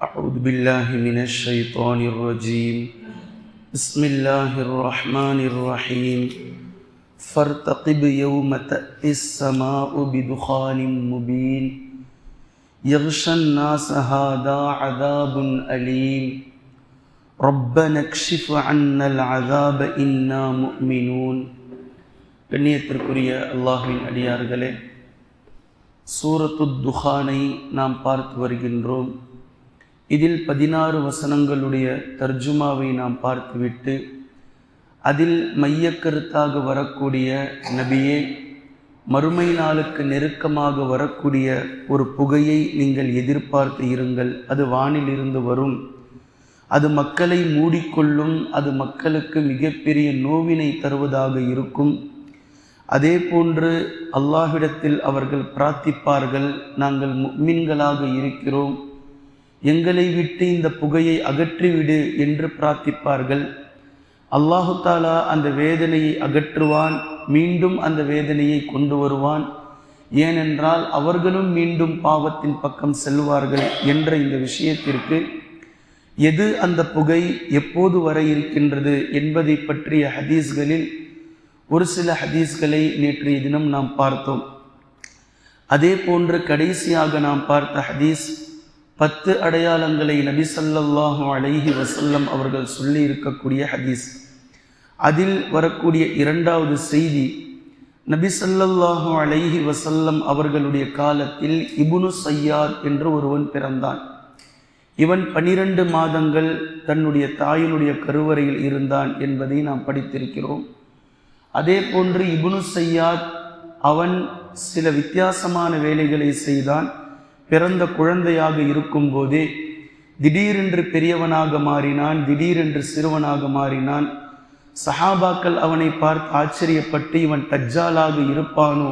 أعوذ بالله من الشيطان الرجيم بسم الله الرحمن الرحيم فارتقب يوم تأتي السماء بدخان مبين يغشى الناس هذا عذاب أليم ربنا اكشف عنا العذاب إنا مؤمنون கண்ணியத்திற்குரிய அல்லாஹ்வின் அடியார்களே சூரத்து துஹானை நாம் பார்த்து வருகின்றோம் இதில் பதினாறு வசனங்களுடைய தர்ஜுமாவை நாம் பார்த்துவிட்டு அதில் மையக்கருத்தாக வரக்கூடிய நபியே மறுமை நாளுக்கு நெருக்கமாக வரக்கூடிய ஒரு புகையை நீங்கள் எதிர்பார்த்து இருங்கள். அது வானிலிருந்து வரும். அது மக்களை மூடிக்கொள்ளும். அது மக்களுக்கு மிகப்பெரிய நோவினை தருவதாக இருக்கும். அதே போன்று அல்லாஹ்விடத்தில் அவர்கள் பிரார்த்திப்பார்கள். நாங்கள் மின்களாக இருக்கிறோம். எங்களை விட்டு இந்த புகையை அகற்றிவிடு என்று பிரார்த்திப்பார்கள். அல்லாஹு தாலா அந்த வேதனையை அகற்றுவான் மீண்டும் அந்த வேதனையை கொண்டு வருவான். ஏனென்றால் அவர்களும் மீண்டும் பாவத்தின் பக்கம் செல்வார்கள் என்ற இந்த விஷயத்திற்கு எது அந்த புகை எப்போது வர இருக்கின்றது என்பதை பற்றிய ஹதீஸ்களில் ஒரு சில ஹதீஸ்களை நேற்றைய தினம் நாம் பார்த்தோம். அதே போன்று கடைசியாக நாம் பார்த்த ஹதீஸ் பத்து அடையாளங்களை நபி சல்லாஹு அலைஹி வசல்லம் அவர்கள் சொல்லி இருக்கக்கூடிய ஹதீஸ். அதில் வரக்கூடிய இரண்டாவது செய்தி நபி சல்லல்லாஹு அலைஹி வசல்லம் அவர்களுடைய காலத்தில் இபுனு சையாத் என்று ஒருவன் பிறந்தான். இவன் பனிரெண்டு மாதங்கள் தன்னுடைய தாயினுடைய கருவறையில் இருந்தான் என்பதை நாம் படித்திருக்கிறோம். அதே போன்று இபுனு சையாத் அவன் சில வித்தியாசமான வேலைகளை செய்தான். பிறந்த குழந்தையாக இருக்கும்போதே திடீரென்று பெரியவனாக மாறினான் திடீரென்று சிறுவனாக மாறினான். சஹாபாக்கள் அவனை பார்த்து ஆச்சரியப்பட்டு இவன் தஜ்ஜாலாக இருப்பானோ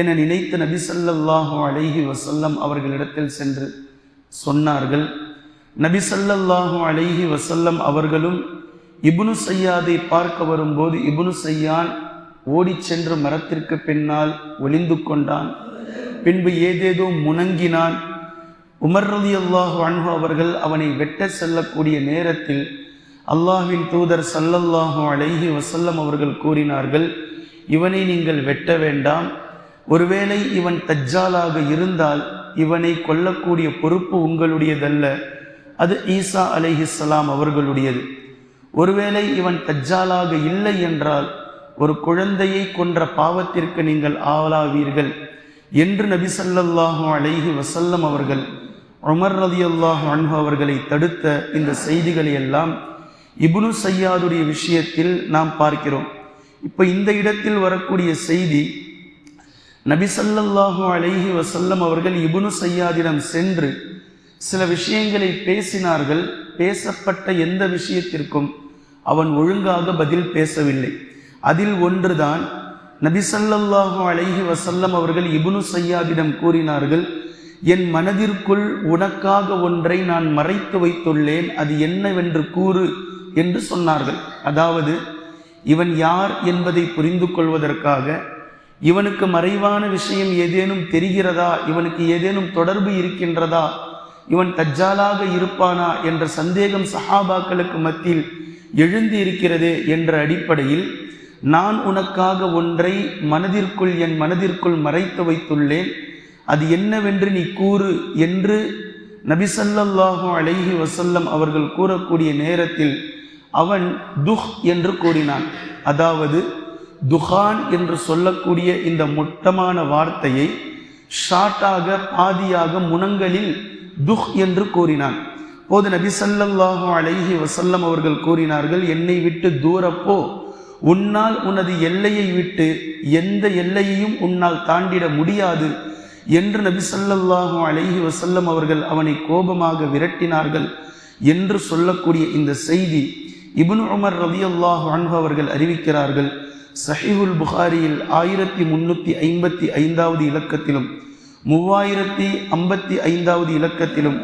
என நினைத்த நபி ஸல்லல்லாஹு அலைஹி வசல்லம் அவர்களிடத்தில் சென்று சொன்னார்கள். நபி ஸல்லல்லாஹு அலைஹி வசல்லம் அவர்களும் இபுனு சய்யாதை பார்க்க வரும்போது இபுனு சய்யான் ஓடிச் சென்று மரத்திற்கு பின்னால் ஒளிந்து கொண்டான். பின்பு ஏதேதோ முணங்கினான். உமர் ரதி அல்லாஹு அன்ஹு அவர்கள் அவனை வெட்ட செல்லக்கூடிய நேரத்தில் அல்லாஹ்வின் தூதர் சல்லல்லாஹு அலைஹி வசல்லம் அவர்கள் கூறினார்கள் இவனை நீங்கள் வெட்ட வேண்டாம். ஒருவேளை இவன் தஜ்ஜாலாக இருந்தால் இவனை கொல்லக்கூடிய பொறுப்பு உங்களுடையதல்ல. அது ஈசா சலாம் அவர்களுடையது. ஒருவேளை இவன் தஜ்ஜாலாக இல்லை என்றால் ஒரு குழந்தையை கொன்ற பாவத்திற்கு நீங்கள் ஆளாவீர்கள். என்று நபி சல்லல்லாஹு அலைஹி வசல்லம் அவர்கள் உமர் ரலியல்லாஹு அன்பு அவர்களை தடுத்த இந்த செய்திகளை எல்லாம் இபுனு சையாதுடைய விஷயத்தில் நாம் பார்க்கிறோம். இப்போ இந்த இடத்தில் வரக்கூடிய செய்தி நபி சல்லல்லாஹு அலைஹி வசல்லம் அவர்கள் இபுனு சய்யாதிடம் சென்று சில விஷயங்களை பேசினார்கள். பேசப்பட்ட எந்த விஷயத்திற்கும் அவன் ஒழுங்காக பதில் பேசவில்லை. அதில் ஒன்றுதான் நபிசல்லாஹு அலைஹி வசல்லம் அவர்கள் இபுனு சையாவிடம் கூறினார்கள் என் மனதிற்குள் உனக்காக ஒன்றை நான் மறைத்து வைத்துள்ளேன் அது என்னவென்று கூறு என்று சொன்னார்கள். அதாவது இவன் யார் என்பதை புரிந்து கொள்வதற்காக இவனுக்கு மறைவான விஷயம் ஏதேனும் தெரிகிறதா? இவனுக்கு ஏதேனும் தொடர்பு இருக்கின்றதா? இவன் தஜ்ஜாலாக இருப்பானா? என்ற சந்தேகம் சஹாபாக்களுக்கு மத்தியில் எழுந்து இருக்கிறது என்ற அடிப்படையில் நான் உனக்காக ஒன்றை மனதிற்குள் என் மனதிற்குள் மறைத்து வைத்துள்ளேன். அது என்னவென்று நீ கூறு என்று நபிசல்லாஹு அலைஹி வசல்லம் அவர்கள் கூறக்கூடிய நேரத்தில் அவன் துஹ் என்று கூறினான். அதாவது துஹான் என்று சொல்லக்கூடிய இந்த மொட்டமான வார்த்தையை ஷார்ட்டாக பாதியாக முனங்களில் துஹ் என்று கூறினான். போது நபி சல்லல்லாஹு அலைஹி வசல்லம் அவர்கள் கூறினார்கள் என்னை விட்டு தூரப்போ உன்னால் உனது எல்லையை விட்டு எந்த எல்லையையும் உன்னால் தாண்டிட முடியாது என்று நபி சல்லல்லாஹு அலைஹி வசல்லம் அவர்கள் அவனை கோபமாக விரட்டினார்கள் என்று சொல்லக்கூடிய இந்த செய்தி இபுன் உமர் ரலியல்லாஹு அன்பு அவர்கள் அறிவிக்கிறார்கள். சஹிஹுல் புகாரியில் ஆயிரத்தி முன்னூற்றி ஐம்பத்தி ஐந்தாவது இலக்கத்திலும் மூவாயிரத்தி ஐம்பத்தி ஐந்தாவது இலக்கத்திலும்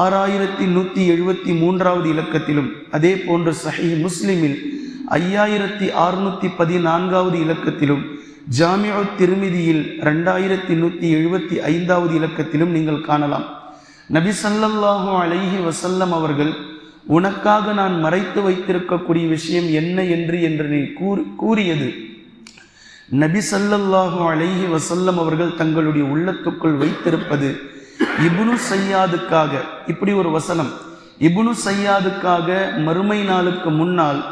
ஆறாயிரத்தி நூற்றி எழுபத்தி மூன்றாவது இலக்கத்திலும் அதே போன்று சஹி முஸ்லிமில் ஐயாயிரத்தி அறுநூற்றி பதினான்காவது இலக்கத்திலும் ஜாமியா திருமிதியில் ரெண்டாயிரத்தி நூற்றி எழுபத்தி ஐந்தாவது இலக்கத்திலும் நீங்கள் காணலாம். நபி ஸல்லல்லாஹு அலைஹி வசல்லம் அவர்கள் உனக்காக நான் மறைத்து வைத்திருக்கக்கூடிய விஷயம் என்ன என்று என்று நீ கூறி கூறியது. நபி ஸல்லல்லாஹு அலைஹி வசல்லம் அவர்கள் தங்களுடைய உள்ளத்துக்குள் வைத்திருப்பது இபுனு சையாதுக்காக இப்படி ஒரு வசனம் இபுனு சையாதுக்காக மறுமை நாளுக்கு முன்னால்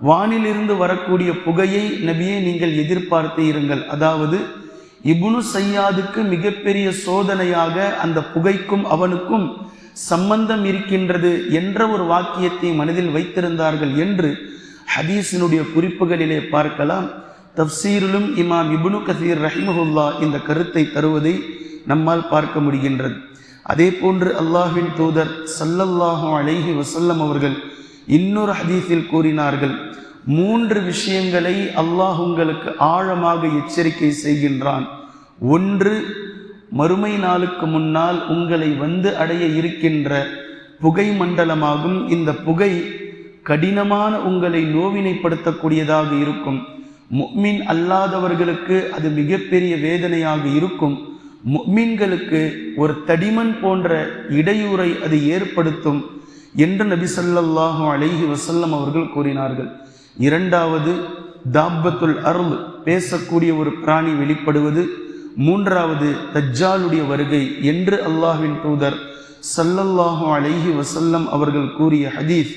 வானிலிருந்து வரக்கூடிய புகையை நபியே நீங்கள் எதிர்பார்த்து இருங்கள். அதாவது இபுனு சையாதுக்கு மிகப்பெரிய சோதனையாக அந்த புகைக்கும் அவனுக்கும் சம்பந்தம் இருக்கின்றது என்ற ஒரு வாக்கியத்தை மனதில் வைத்திருந்தார்கள் என்று ஹதீஸினுடைய குறிப்புகளிலே பார்க்கலாம். தப்சீரிலும் இமாம் இபுனு கசீர் ரஹிமஹுல்லா இந்த கருத்தை தருவதை நம்மால் பார்க்க முடிகின்றது. அதே போன்று அல்லாஹின் தூதர் சல்லல்லாஹு அலைஹி வசல்லம் அவர்கள் இன்னொரு ஹதீஸில் கூறினார்கள் மூன்று விஷயங்களை அல்லாஹ் உங்களுக்கு ஆழமாக எச்சரிக்கை செய்கின்றான். ஒன்று மறுமை நாளுக்கு முன்னால் உங்களை வந்து அடைய இருக்கின்ற புகை மண்டலமாகும். இந்த புகை கடினமான உங்களை நோவினைப்படுத்தக்கூடியதாக இருக்கும். முக்மின் அல்லாதவர்களுக்கு அது மிகப்பெரிய வேதனையாக இருக்கும். முக்மீன்களுக்கு ஒரு தடிமன் போன்ற இடையூறை அது ஏற்படுத்தும். என்று நபி சல்லாஹு அலைஹி வசல்லம் அவர்கள் கூறினார்கள். இரண்டாவது தாப்பத்துல் அருள் பேசக்கூடிய ஒரு பிராணி வெளிப்படுவது. மூன்றாவது தஜ்ஜாலுடைய வருகை என்று அல்லாஹ்வின் தூதர் சல்லல்லாஹு அலைஹி வசல்லம் அவர்கள் கூறிய ஹதீஸ்.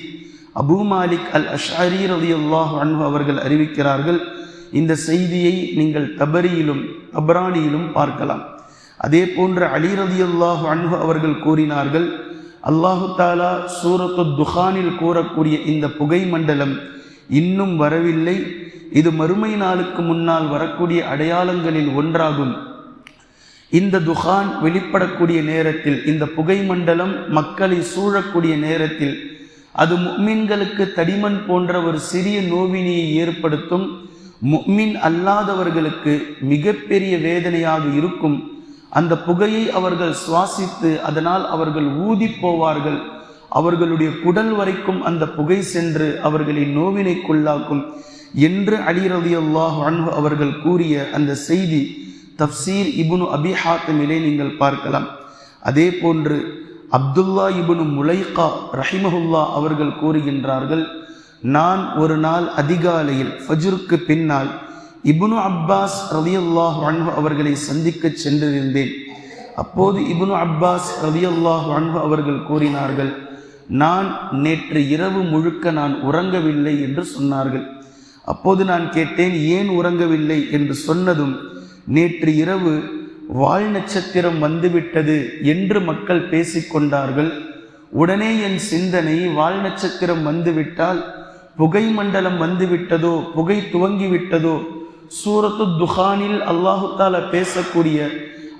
அபூ மாலிக் அல் அஷ்அரி அல்லாஹ் அன்பு அவர்கள் அறிவிக்கிறார்கள் இந்த செய்தியை நீங்கள் தபரியிலும் தபரானியிலும் பார்க்கலாம். அதே போன்று அலி ரதி அல்லாஹ் அன்பு அவர்கள் கூறினார்கள் அல்லாஹு தாலா சூரத்து துஹானில் கூறக்கூடிய இந்த புகை மண்டலம் இன்னும் வரவில்லை. இது மறுமை நாளுக்கு முன்னால் வரக்கூடிய அடையாளங்களில் ஒன்றாகும். இந்த துஹான் வெளிப்படக்கூடிய நேரத்தில் இந்த புகை மண்டலம் மக்களை சூழக்கூடிய நேரத்தில் அது முக்மின்களுக்கு தடிமன் போன்ற ஒரு சிறிய நோவினியை ஏற்படுத்தும். முக்மின் அல்லாதவர்களுக்கு மிகப்பெரிய வேதனையாக இருக்கும். அந்த புகையை அவர்கள் சுவாசித்து அதனால் அவர்கள் ஊதி போவார்கள். அவர்களுடைய குடல் வரைக்கும் அந்த புகை சென்று அவர்களை நோவினைக்குள்ளாக்கும் என்று அலி ரலியல்லாஹு அன்பு அவர்கள் கூறிய அந்த செய்தி தப்சீர் இபுனு அபிஹாத்தமிலே நீங்கள் பார்க்கலாம். அதே போன்று அப்துல்லா இபுனு முலைகா ரஹிமஹுல்லா அவர்கள் கூறுகின்றார்கள் நான் ஒரு நாள் அதிகாலையில் ஃபஜ்ருக்கு பின்னால் இப்னு அப்பாஸ் ரவியல்லாஹ் அன்பு அவர்களை சந்திக்க சென்றிருந்தேன். அப்போது இப்னு அப்பாஸ் ரவியல்லாஹ் அன்பு அவர்கள் கூறினார்கள் நான் நேற்று இரவு முழுக்க நான் உறங்கவில்லை என்று சொன்னார்கள். அப்போது நான் கேட்டேன் ஏன் உறங்கவில்லை? என்று சொன்னதும் நேற்று இரவு வால் நட்சத்திரம் வந்துவிட்டது என்று மக்கள் பேசிக்கொண்டார்கள் உடனே என் சிந்தனை வால் நட்சத்திரம் வந்துவிட்டால் புகை மண்டலம் வந்துவிட்டதோ புகை துவங்கிவிட்டதோ சூரத்து துஹானில் அல்லாஹு தாலா பேசக்கூடிய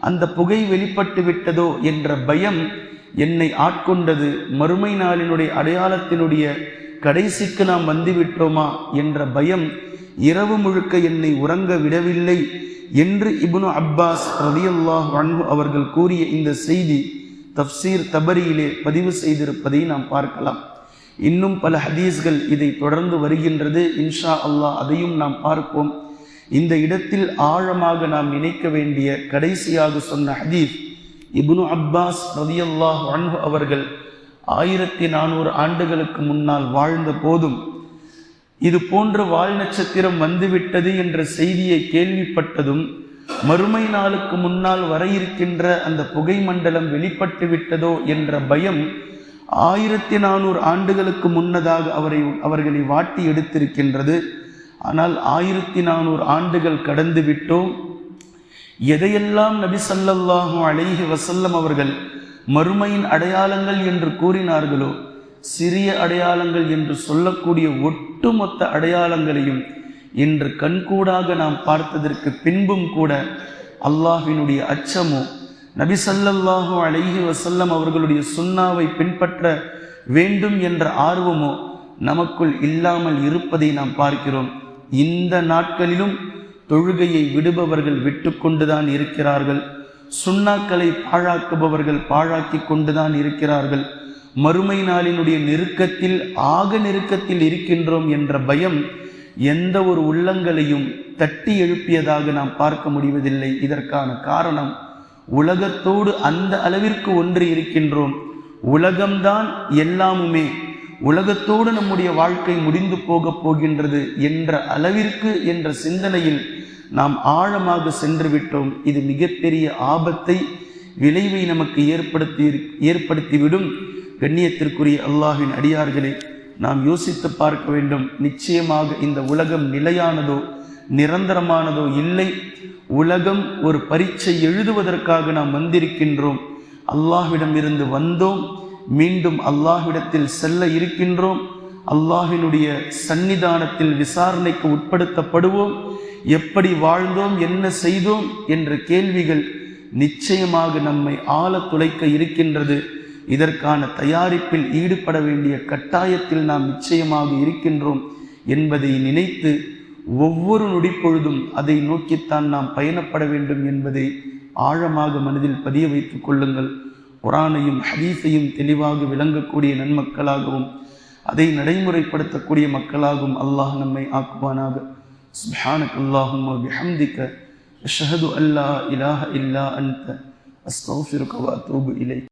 அந்த புகை வெளிப்பட்டு விட்டதோ என்ற பயம் என்னை ஆட்கொண்டது. மறுமை நாளினுடைய அடையாளத்தினுடைய கடைசிக்கு நாம் வந்துவிட்டோமா என்ற பயம் இரவு முழுக்க என்னை உறங்க விடவில்லை என்று இப்னு அப்பாஸ் ரலியல்லாஹு அன்ஹு அவர்கள் கூறிய இந்த செய்தி தப்சீர் தபரியிலே பதிவு செய்திருப்பதை நாம் பார்க்கலாம். இன்னும் பல ஹதீஸ்கள் இதை தொடர்ந்து வருகின்றது. இன்ஷா அல்லாஹ் அதையும் நாம் பார்ப்போம். இந்த இடத்தில் ஆழமாக நாம் நினைக்க வேண்டிய கடைசியாக சொன்ன ஹதீஸ் இப்னு அப்பாஸ் ரதியல்லாஹ் அன்ஹு அவர்கள் ஆயிரத்தி நானூறு ஆண்டுகளுக்கு முன்னால் வாழ்ந்த போதும் இது போன்ற வால் நட்சத்திரம் வந்துவிட்டது என்ற செய்தியை கேள்விப்பட்டதும் மறுமை நாளுக்கு முன்னால் வர இருக்கின்ற அந்த புகை மண்டலம் வெளிப்பட்டு விட்டதோ என்ற பயம் ஆயிரத்தி நானூறு ஆண்டுகளுக்கு முன்னதாக அவரை அவர்களை வாட்டி எடுத்திருக்கின்றது. ஆனால் ஆயிரத்தி நானூறு ஆண்டுகள் கடந்து விட்டோம். எதையெல்லாம் நபி ஸல்லல்லாஹு அலைஹி வசல்லம் அவர்கள் மறுமையின் அடையாளங்கள் என்று கூறினார்களோ சிறிய அடையாளங்கள் என்று சொல்லக்கூடிய ஒட்டுமொத்த அடையாளங்களையும் இன்று கண்கூடாக நாம் பார்த்ததற்கு பின்பும் கூட அல்லாஹினுடைய அச்சமோ நபி ஸல்லல்லாஹு அலைஹி வசல்லம் அவர்களுடைய சுன்னாவை பின்பற்ற வேண்டும் என்ற ஆர்வமோ நமக்குள் இல்லாமல் இருப்பதை நாம் பார்க்கிறோம். இந்த நாட்களிலும் தொழுகையை விடுபவர்கள் விட்டு கொண்டுதான் இருக்கிறார்கள். சுண்ணாக்களை பாழாக்குபவர்கள் பாழாக்கி கொண்டுதான் இருக்கிறார்கள். மறுமை நாளினுடைய நெருக்கத்தில் ஆக நெருக்கத்தில் இருக்கின்றோம் என்ற பயம் எந்த ஒரு உள்ளங்களையும் தட்டி எழுப்பியதாக நாம் பார்க்க முடிவதில்லை. இதற்கான காரணம் உலகத்தோடு அந்த அளவிற்கு ஒன்று இருக்கின்றோம். உலகம்தான் எல்லாமுமே. உலகத்தோடு நம்முடைய வாழ்க்கை முடிந்து போகப் போகின்றது என்ற அளவிற்கு என்ற சிந்தனையில் நாம் ஆழமாக சென்று விட்டோம். இது மிகப்பெரிய ஆபத்தை விளைவை நமக்கு ஏற்படுத்தி ஏற்படுத்திவிடும். கண்ணியத்திற்குரிய அல்லாஹின் அடியார்களே நாம் யோசித்து பார்க்க வேண்டும் நிச்சயமாக இந்த உலகம் நிலையானதோ நிரந்தரமானதோ இல்லை. உலகம் ஒரு பரீட்சை எழுதுவதற்காக நாம் வந்திருக்கின்றோம். அல்லாஹ்விடம் இருந்து வந்தோம். மீண்டும் அல்லாஹ்விடத்தில் செல்ல இருக்கின்றோம். அல்லாஹினுடைய சன்னிதானத்தில் விசாரணைக்கு உட்படுத்தப்படுவோம். எப்படி வாழ்ந்தோம் என்ன செய்தோம் என்ற கேள்விகள் நிச்சயமாக நம்மை ஆழ துளைக்க இருக்கின்றது. இதற்கான தயாரிப்பில் ஈடுபட வேண்டிய கட்டாயத்தில் நாம் நிச்சயமாக இருக்கின்றோம் என்பதை நினைத்து ஒவ்வொரு நொடிப்பொழுதும் அதை நோக்கித்தான் நாம் பயணப்பட வேண்டும் என்பதை ஆழமாக மனதில் பதிய வைத்துக் கொள்ளுங்கள். குரானையும் ஹதீஸையும் தெளிவாக விளங்கக்கூடிய நன்மக்களாகவும் அதை நடைமுறைப்படுத்தக்கூடிய மக்களாகவும் அல்லாஹ் நம்மை ஆக்குவானாக. سبحانك اللهم وبحمدك அஷ்ஹது அல்லா لا இல்லா அன்த அஸ்தக்ஃபிருக வ அத்தூபு இலைக்.